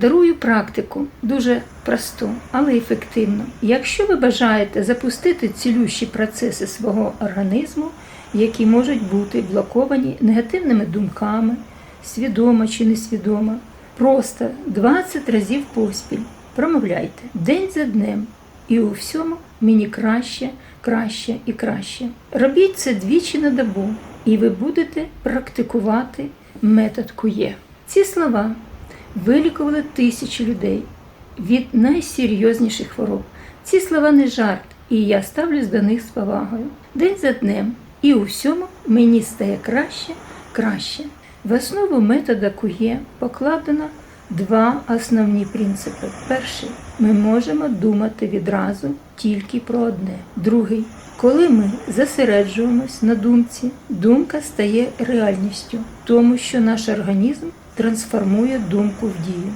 Дарую практику дуже просту, але ефективну. Якщо ви бажаєте запустити цілющі процеси свого організму, які можуть бути блоковані негативними думками, свідомо чи несвідомо, просто 20 разів поспіль промовляйте день за днем, і у всьому мені краще, краще і краще. Робіть це двічі на добу, і ви будете практикувати метод кує. Ці слова вилікували тисячі людей від найсерйозніших хвороб. Ці слова не жарт, і я ставлюсь до них з повагою. День за днем, і у всьому мені стає краще, краще. В основу метода кує покладено два основні принципи. Перший ми можемо думати відразу тільки про одне. Другий коли ми зосереджуємось на думці, думка стає реальністю, тому що наш організм трансформує думку в дію.